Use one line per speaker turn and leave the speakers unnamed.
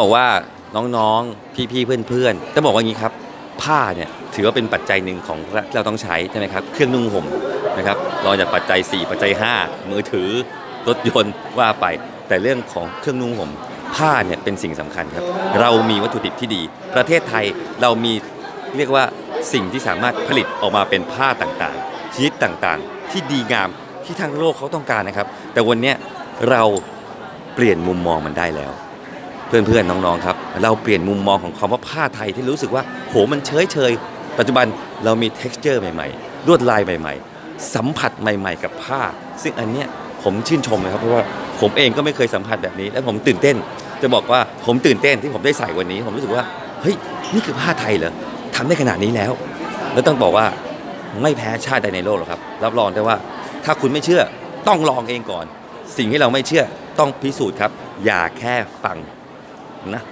บอกว่าน้องๆ พี่ๆ เพื่อนๆต้องบอกว่างี้ครับ ผ้าเนี่ยถือว่าเป็นปัจจัยหนึ่งของที่เราต้องใช้ใช่ไหมครับ เครื่องนุ่งห่มนะครับรองจากปัจจัย 4 ปัจจัย 5 มือถือรถยนต์ว่าไป แต่เรื่องของเครื่องนุ่งห่มผ้าเนี่ยเป็นสิ่งสำคัญครับ เรามีวัตถุดิบที่ดี ประเทศไทยเรามีเรียกว่าสิ่งที่สามารถผลิตออกมาเป็นผ้าต่างๆชนิดต่างๆ ที่ดีงามที่ทั้งโลกเขาต้องการนะครับ แต่วันนี้เราเปลี่ยนมุมมองมันได้แล้ว เพื่อนๆน้องๆครับ เราเปลี่ยนมุมมองของคำว่าผ้าไทยที่รู้สึกว่าโหมันเฉยเฉยปัจจุบันเรามี t e x t อร์ใหม่ๆลวดลายใหม่ ๆ สัมผัสใหม่ ๆ กับผ้า ซึ่งอันเนี้ยผมชื่นชมนะครับเพราะว่าผมเองก็ไม่เคยสัมผัสแบบนี้ และผมตื่นเต้น จะบอกว่าผมตื่นเต้นที่ผมได้ใส่วันนี้ ผมรู้สึกว่าเฮ้ยนี่คือผ้าไทยเหรอทำได้ขนาดนี้แล้ว แล้วต้องบอกว่าไม่แพ้ชาติใดในโลกหรอกครับ รับรองได้ว่าถ้าคุณไม่เชื่อต้องลองเองก่อน สิ่งที่เราไม่เชื่อต้องพิสูจน์ครับ อย่าแค่ฟัง นะ